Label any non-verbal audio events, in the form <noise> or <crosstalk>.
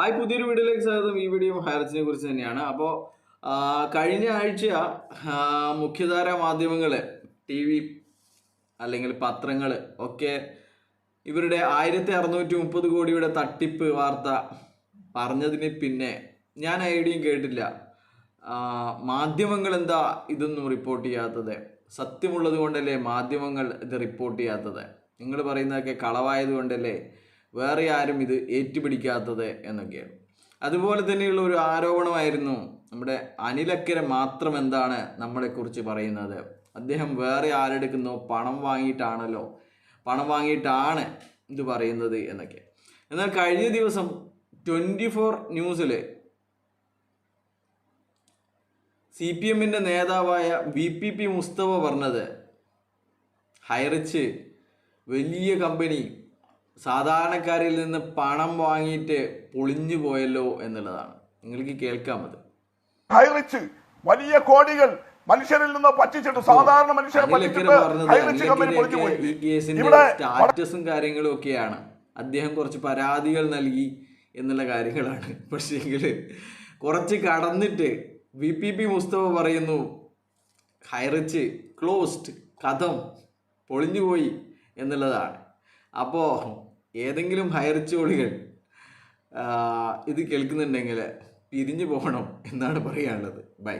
Hi പുതിയൊരു വീഡിയോയിലേക്ക് സ്വാഗതം. ഈ വീഡിയോ ഹയർച്ചിനെ കുറിച്ച് തന്നെയാണ്. അപ്പോൾ കഴിഞ്ഞ ആഴ്ച മുഖ്യധാര മാധ്യമങ്ങൾ ടി വി അല്ലെങ്കിൽ പത്രങ്ങൾ ഒക്കെ ഇവരുടെ ആയിരത്തി അറുന്നൂറ്റി മുപ്പത് കോടിയുടെ തട്ടിപ്പ് വാർത്ത പറഞ്ഞതിന് പിന്നെ ഞാൻ ഐഡിയും കേട്ടില്ല. മാധ്യമങ്ങൾ എന്താ ഇതൊന്നും റിപ്പോർട്ട് ചെയ്യാത്തത്? സത്യമുള്ളത് കൊണ്ടല്ലേ മാധ്യമങ്ങൾ ഇത് റിപ്പോർട്ട് ചെയ്യാത്തത്? നിങ്ങൾ പറയുന്നതൊക്കെ കളവായത് കൊണ്ടല്ലേ വേറെ ആരും ഇത് ഏറ്റുപിടിക്കാത്തത് എന്നൊക്കെയാണ്. അതുപോലെ തന്നെയുള്ള ഒരു ആരോപണമായിരുന്നു നമ്മുടെ അനിലക്കര മാത്രം എന്താണ് നമ്മളെക്കുറിച്ച് പറയുന്നത്? അദ്ദേഹം വേറെ ആരെടുക്കുന്നോ? പണം വാങ്ങിയിട്ടാണല്ലോ? പണം വാങ്ങിയിട്ടാണ് ഇത് പറയുന്നത് എന്നൊക്കെ. എന്നാൽ കഴിഞ്ഞ ദിവസം ട്വന്റി ഫോർ ന്യൂസിൽ സി പി എമ്മിന്റെ നേതാവായ വി പി പി മുസ്തഫ പറഞ്ഞത് ഹൈറിച്ച് വലിയ കമ്പനി സാധാരണക്കാരിൽ നിന്ന് പണം വാങ്ങിയിട്ട് പൊളിഞ്ഞു പോയല്ലോ എന്നുള്ളതാണ്. നിങ്ങൾക്ക് കേൾക്കാം അത്. ഹൈറിച്ച് വലിയ കോടികൾ മനുഷ്യരിൽ നിന്ന് പറ്റിച്ചിട്ട് സാധാരണ മനുഷ്യരെ ഈ കേസിന്റെ സ്റ്റാറ്റസും കാര്യങ്ങളും ഒക്കെയാണ്. അദ്ദേഹം കുറച്ച് പരാതികൾ നൽകി എന്നുള്ള കാര്യങ്ങളാണ്. <laughs> പക്ഷേങ്കിൽ കുറച്ച് കടന്നിട്ട് വി പി പി മുസ്തഫ പറയുന്നു ഹൈറിച്ച് ക്ലോസ്ഡ് കഥം പൊളിഞ്ഞുപോയി എന്നുള്ളതാണ്. അപ്പോൾ ഏതെങ്കിലും ഹയർച്ചോളികൾ ഇത് കേൾക്കുന്നുണ്ടെങ്കിൽ പിരിഞ്ഞു പോകണം എന്നാണ് പറയാനുള്ളത്. ബൈ